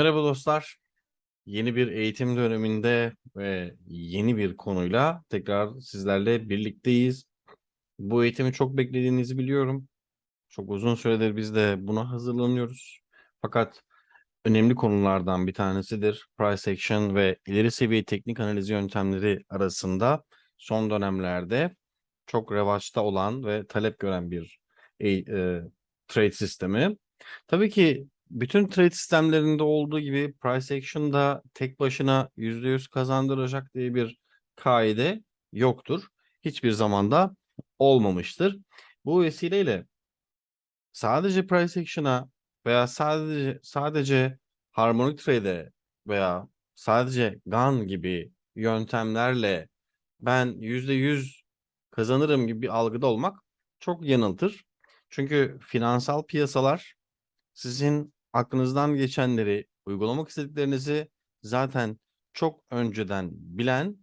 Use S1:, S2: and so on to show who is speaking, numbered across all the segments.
S1: Merhaba dostlar. Yeni bir eğitim döneminde ve yeni bir konuyla tekrar sizlerle birlikteyiz. Bu eğitimi çok beklediğinizi biliyorum. Çok uzun süredir biz de buna hazırlanıyoruz. Fakat önemli konulardan bir tanesidir. Price action ve ileri seviye teknik analiz yöntemleri arasında son dönemlerde çok revaçta olan ve talep gören bir e, e, trade sistemi. Tabii ki bütün trade sistemlerinde olduğu gibi price action da tek başına %100 kazandıracak diye bir kaide yoktur. Hiçbir zamanda olmamıştır. Bu vesileyle sadece price action'a veya sadece sadece harmonic trade'e veya sadece GAN gibi yöntemlerle ben %100 kazanırım gibi bir algıda olmak çok yanıltır. Çünkü finansal piyasalar sizin aklınızdan geçenleri, uygulamak istediklerinizi zaten çok önceden bilen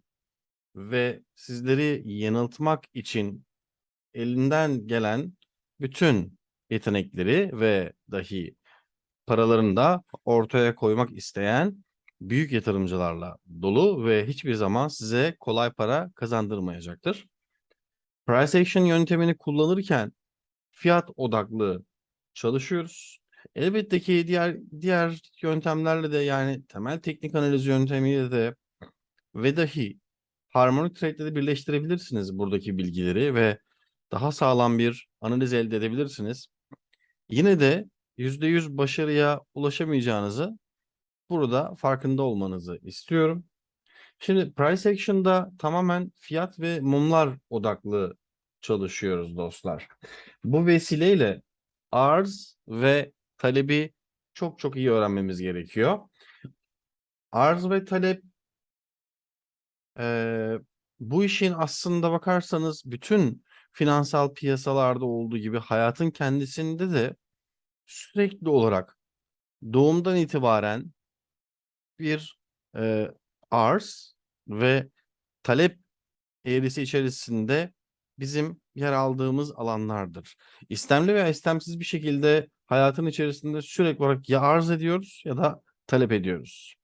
S1: ve sizleri yanıltmak için elinden gelen bütün yetenekleri ve dahi paralarını da ortaya koymak isteyen büyük yatırımcılarla dolu ve hiçbir zaman size kolay para kazandırmayacaktır. Price action yöntemini kullanırken fiyat odaklı çalışıyoruz. Elbette ki diğer diğer yöntemlerle de yani temel teknik analiz yöntemiyle de ve dahi harmonic trade'le de birleştirebilirsiniz buradaki bilgileri ve daha sağlam bir analiz elde edebilirsiniz. Yine de %100 başarıya ulaşamayacağınızı burada farkında olmanızı istiyorum. Şimdi price action'da tamamen fiyat ve mumlar odaklı çalışıyoruz dostlar. Bu vesileyle arz ve talebi çok çok iyi öğrenmemiz gerekiyor. Arz ve talep eee, bu işin aslında bakarsanız bütün finansal piyasalarda olduğu gibi hayatın kendisinde de sürekli olarak doğumdan itibaren bir eee, arz ve talep eğrisi içerisinde bizim yer aldığımız alanlardır. İstemli veya istemsiz bir şekilde hayatın içerisinde sürekli olarak ya arz ediyoruz ya da talep ediyoruz.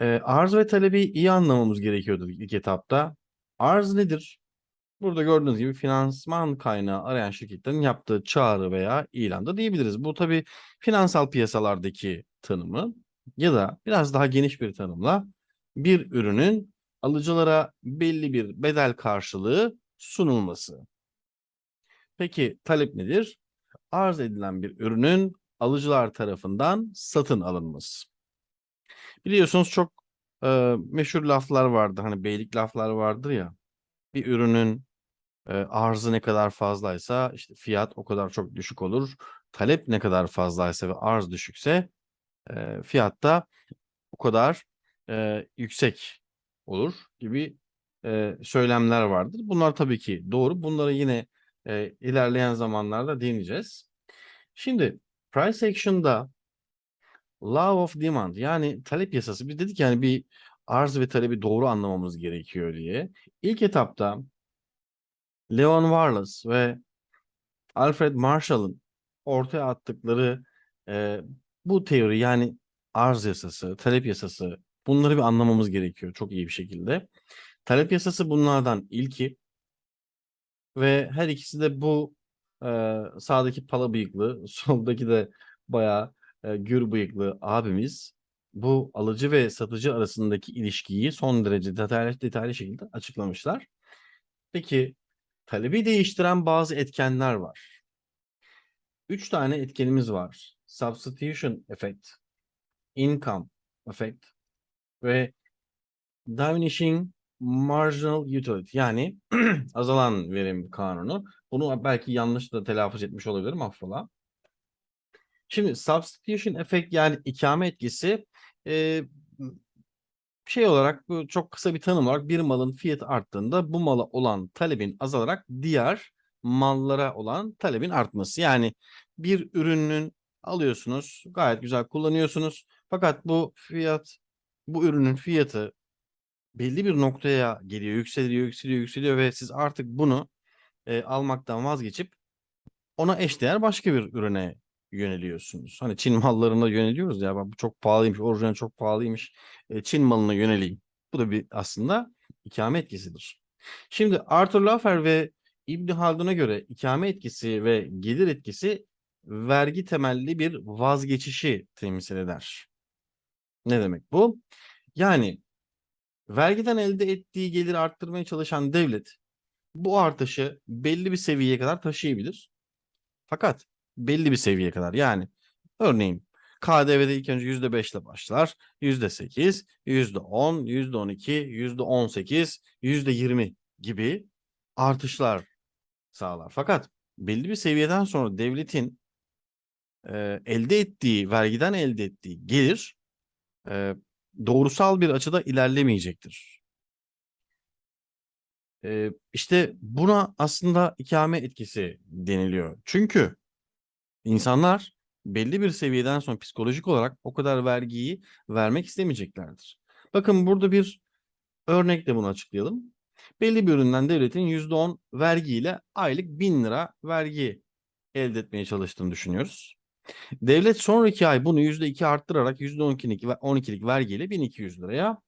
S1: Eee, arz ve talebi iyi anlamamız gerekiyordu ilk etapta. Arz nedir? Burada gördüğünüz gibi finansman kaynağı arayan şirketlerin yaptığı çağrı veya ilanda diyebiliriz. Bu tabii finansal piyasalardaki tanımı ya da biraz daha geniş bir tanımla bir ürünün alıcılara belli bir bedel karşılığı sunulması. Peki talep nedir? Arz edilen bir ürünün alıcılar tarafından satın alınması. Biliyorsunuz çok e, meşhur laflar vardır. Hani beylik laflar vardır ya. Bir ürünün e, arzı ne kadar fazlaysa işte fiyat o kadar çok düşük olur. Talep ne kadar fazlaysa ve arz düşükse e, fiyat da o kadar e, yüksek olur gibi e, söylemler vardır. Bunlar tabii ki doğru. Bunları yine e, ilerleyen zamanlarda değineceğiz. Şimdi price action'da law of demand yani talep yasası biz dedik yani bir arz ve talebi doğru anlamamız gerekiyor diye. İlk etapta Leon Wallace ve Alfred Marshall'ın ortaya attıkları e, bu teori yani arz yasası, talep yasası bunları bir anlamamız gerekiyor çok iyi bir şekilde. Talep yasası bunlardan ilki ve her ikisi de bu sağdaki pala bıyıklı, soldaki de bayağı e, gür bıyıklı abimiz bu alıcı ve satıcı arasındaki ilişkiyi son derece detaylı, detaylı şekilde açıklamışlar. Peki talebi değiştiren bazı etkenler var. Üç tane etkenimiz var. Substitution effect, income effect ve diminishing marginal utility yani azalan verim kanunu. Bunu belki yanlış da telaffuz etmiş olabilirim affola. Şimdi substitution effect yani ikame etkisi e, şey olarak çok kısa bir tanım olarak bir malın fiyatı arttığında bu mala olan talebin azalarak diğer mallara olan talebin artması. Yani bir ürünün alıyorsunuz gayet güzel kullanıyorsunuz fakat bu fiyat bu ürünün fiyatı belli bir noktaya geliyor yükseliyor yükseliyor yükseliyor ve siz artık bunu e, almaktan vazgeçip ona eşdeğer başka bir ürüne yöneliyorsunuz. Hani Çin mallarına yöneliyoruz ya "Bak bu çok pahalıymış, orijinal çok pahalıymış. e, Çin malına yöneleyim. Bu da bir aslında ikame etkisidir. Şimdi Arthur Laffer ve İbn Haldun'a göre ikame etkisi ve gelir etkisi vergi temelli bir vazgeçişi temsil eder. Ne demek bu? Yani vergiden elde ettiği geliri arttırmaya çalışan devlet bu artışı belli bir seviyeye kadar taşıyabilir. Fakat belli bir seviyeye kadar yani örneğin KDV'de ilk önce %5 ile başlar. %8, %10, %12, %18, %20 gibi artışlar sağlar. Fakat belli bir seviyeden sonra devletin e, elde ettiği, vergiden elde ettiği gelir e, doğrusal bir açıda ilerlemeyecektir. E, işte buna aslında ikame etkisi deniliyor. Çünkü insanlar belli bir seviyeden sonra psikolojik olarak o kadar vergiyi vermek istemeyeceklerdir. Bakın burada bir örnekle bunu açıklayalım. Belli bir üründen devletin %10 vergiyle aylık 1000 lira vergi elde etmeye çalıştığını düşünüyoruz. Devlet sonraki ay bunu %2 arttırarak %12'lik ve 12'lik vergiyle 1200 liraya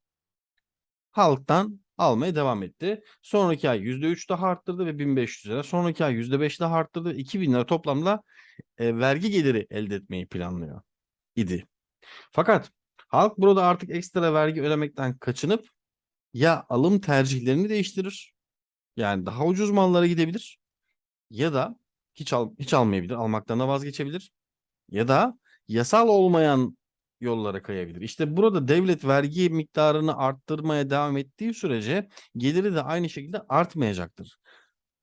S1: halktan almaya devam etti. Sonraki ay %3 daha arttırdı ve 1500 lira. Sonraki ay %5 daha arttırdı ve 2000 lira toplamda e, vergi geliri elde etmeyi planlıyor idi. Fakat halk burada artık ekstra vergi ödemekten kaçınıp ya alım tercihlerini değiştirir. Yani daha ucuz mallara gidebilir. Ya da hiç al, hiç almayabilir. Almaktan da vazgeçebilir. Ya da yasal olmayan yollara kayabilir. İşte burada devlet vergi miktarını arttırmaya devam ettiği sürece geliri de aynı şekilde artmayacaktır.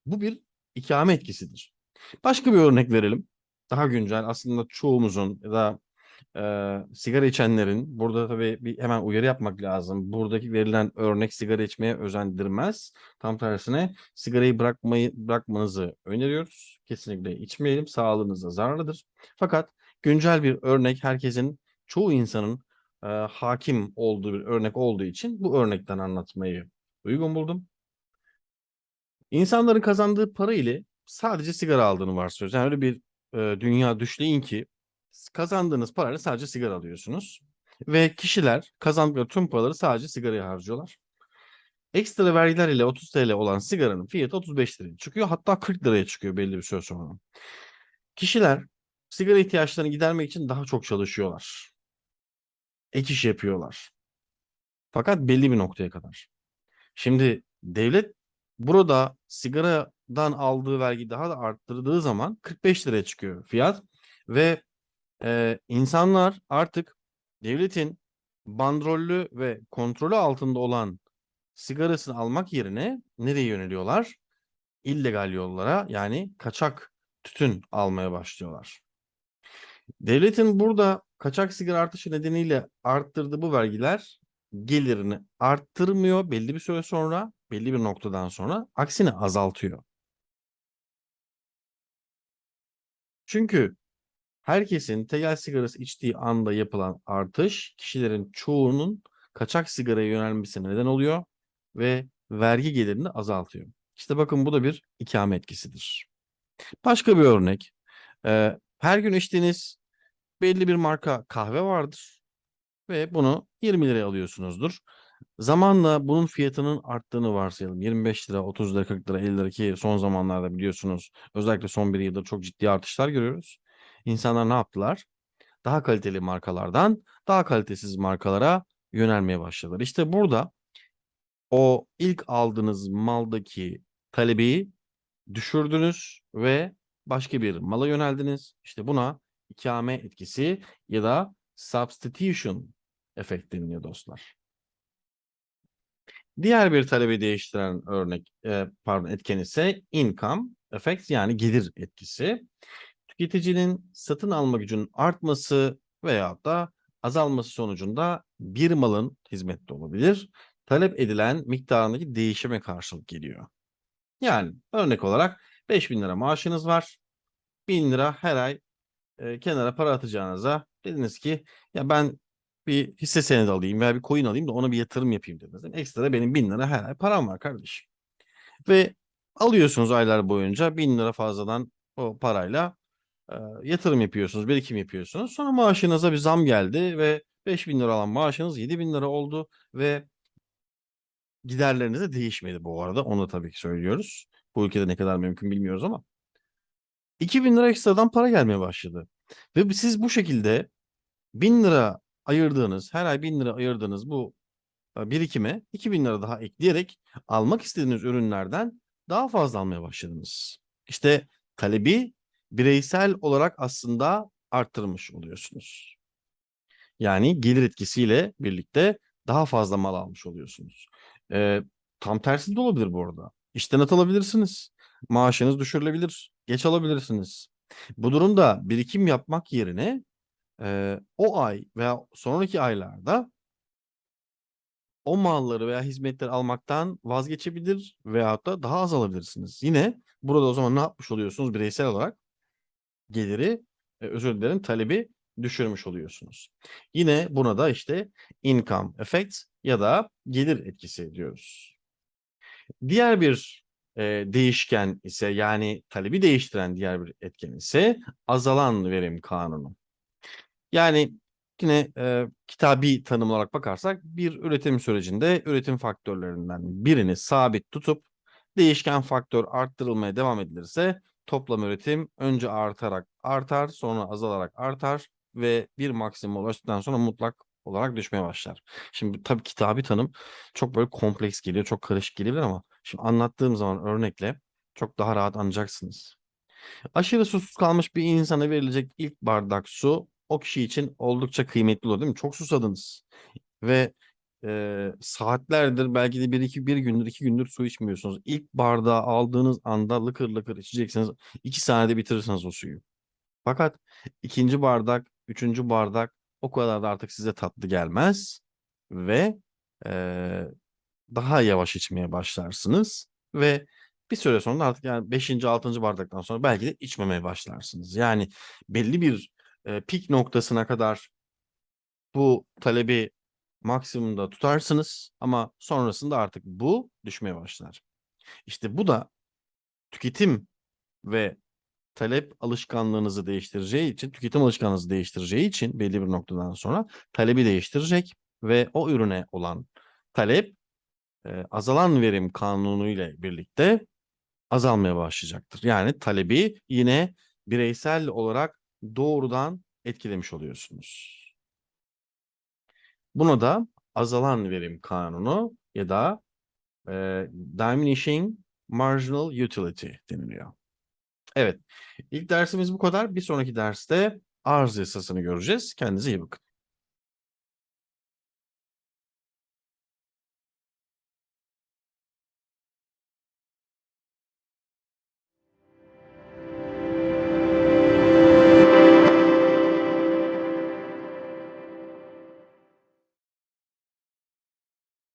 S1: Bu bir ikame etkisidir. Başka bir örnek verelim. Daha güncel aslında çoğumuzun ya da e, sigara içenlerin burada tabii bir hemen uyarı yapmak lazım. Buradaki verilen örnek sigara içmeye özendirmez. Tam tersine sigarayı bırakmayı bırakmanızı öneriyoruz. Kesinlikle içmeyelim. Sağlığınıza zararlıdır. Fakat güncel bir örnek herkesin çoğu insanın e, hakim olduğu bir örnek olduğu için bu örnekten anlatmayı uygun buldum. İnsanların kazandığı para ile sadece sigara aldığını varsayıyoruz. Yani öyle bir e, dünya düşleyin ki kazandığınız parayla sadece sigara alıyorsunuz. Ve kişiler kazandıkları tüm paraları sadece sigaraya harcıyorlar. Ekstra vergiler ile 30 TL olan sigaranın fiyatı 35 liraya çıkıyor. Hatta 40 liraya çıkıyor belli bir süre sonra. Kişiler sigara ihtiyaçlarını gidermek için daha çok çalışıyorlar. Ek iş yapıyorlar. Fakat belli bir noktaya kadar. Şimdi devlet burada sigaradan aldığı vergi daha da arttırdığı zaman 45 liraya çıkıyor fiyat ve e, insanlar artık devletin bandrollü ve kontrolü altında olan sigarasını almak yerine nereye yöneliyorlar? İllegal yollara yani kaçak tütün almaya başlıyorlar. Devletin burada kaçak sigara artışı nedeniyle arttırdığı bu vergiler gelirini arttırmıyor belli bir süre sonra, belli bir noktadan sonra aksine azaltıyor. Çünkü herkesin tekel sigarası içtiği anda yapılan artış kişilerin çoğunun kaçak sigaraya yönelmesine neden oluyor ve vergi gelirini azaltıyor. İşte bakın bu da bir ikame etkisidir. Başka bir örnek. Ee, her gün içtiğiniz belli bir marka kahve vardır ve bunu 20 liraya alıyorsunuzdur. Zamanla bunun fiyatının arttığını varsayalım. 25 lira, 30 lira, 40 lira, 50 lira ki son zamanlarda biliyorsunuz özellikle son bir yıldır çok ciddi artışlar görüyoruz. İnsanlar ne yaptılar? Daha kaliteli markalardan daha kalitesiz markalara yönelmeye başladılar. İşte burada o ilk aldığınız maldaki talebeyi düşürdünüz ve başka bir mala yöneldiniz. İşte buna ikame etkisi ya da substitution efekt deniliyor dostlar. Diğer bir talebi değiştiren örnek e, pardon etken ise income effect yani gelir etkisi. Tüketicinin satın alma gücünün artması veya da azalması sonucunda bir malın hizmette olabilir. Talep edilen miktarındaki değişime karşılık geliyor. Yani örnek olarak 5000 lira maaşınız var. 1000 lira her ay e, kenara para atacağınıza dediniz ki ya ben bir hisse senedi alayım veya bir coin alayım da ona bir yatırım yapayım dediniz. Yani ekstra benim 1000 lira her ay param var kardeşim. Ve alıyorsunuz aylar boyunca 1000 lira fazladan o parayla yatırım yapıyorsunuz, birikim yapıyorsunuz. Sonra maaşınıza bir zam geldi ve 5000 lira alan maaşınız 7000 lira oldu ve giderleriniz de değişmedi bu arada. Onu da tabii ki söylüyoruz. Bu ülkede ne kadar mümkün bilmiyoruz ama. 2000 lira ekstradan para gelmeye başladı. Ve siz bu şekilde 1000 lira ayırdığınız, her ay 1000 lira ayırdığınız bu e, birikime 2000 lira daha ekleyerek almak istediğiniz ürünlerden daha fazla almaya başladınız. İşte talebi bireysel olarak aslında arttırmış oluyorsunuz. Yani gelir etkisiyle birlikte daha fazla mal almış oluyorsunuz. Ee, tam tersi de olabilir bu arada. İşten atılabilirsiniz. Maaşınız düşürülebilir. Geç alabilirsiniz. Bu durumda birikim yapmak yerine e, o ay veya sonraki aylarda o malları veya hizmetleri almaktan vazgeçebilir veyahut da daha az alabilirsiniz. Yine burada o zaman ne yapmış oluyorsunuz bireysel olarak? Geliri, e, özür dilerim, talebi düşürmüş oluyorsunuz. Yine buna da işte income effect ya da gelir etkisi diyoruz. Diğer bir e, değişken ise yani talebi değiştiren diğer bir etken ise azalan verim kanunu. Yani yine e, kitabi tanım olarak bakarsak bir üretim sürecinde üretim faktörlerinden birini sabit tutup değişken faktör arttırılmaya devam edilirse toplam üretim önce artarak artar sonra azalarak artar ve bir maksimum ulaştıktan sonra mutlak olarak düşmeye başlar. Şimdi tabii kitabi tanım çok böyle kompleks geliyor, çok karışık gelebilir ama şimdi anlattığım zaman örnekle çok daha rahat anlayacaksınız. Aşırı susuz kalmış bir insana verilecek ilk bardak su o kişi için oldukça kıymetli olur değil mi? Çok susadınız ve e, saatlerdir belki de bir iki bir gündür iki gündür su içmiyorsunuz. İlk bardağı aldığınız anda lıkır lıkır içeceksiniz. iki saniyede bitirirsiniz o suyu. Fakat ikinci bardak, üçüncü bardak o kadar da artık size tatlı gelmez ve e, daha yavaş içmeye başlarsınız ve bir süre sonra artık yani 5. 6. bardaktan sonra belki de içmemeye başlarsınız. Yani belli bir e, pik noktasına kadar bu talebi maksimumda tutarsınız ama sonrasında artık bu düşmeye başlar. İşte bu da tüketim ve talep alışkanlığınızı değiştireceği için, tüketim alışkanlığınızı değiştireceği için belli bir noktadan sonra talebi değiştirecek ve o ürüne olan talep e, azalan verim kanunu ile birlikte azalmaya başlayacaktır. Yani talebi yine bireysel olarak doğrudan etkilemiş oluyorsunuz. Buna da azalan verim kanunu ya da e, diminishing marginal utility deniliyor. Evet, ilk dersimiz bu kadar. Bir sonraki derste arz yasasını göreceğiz. Kendinize iyi bakın.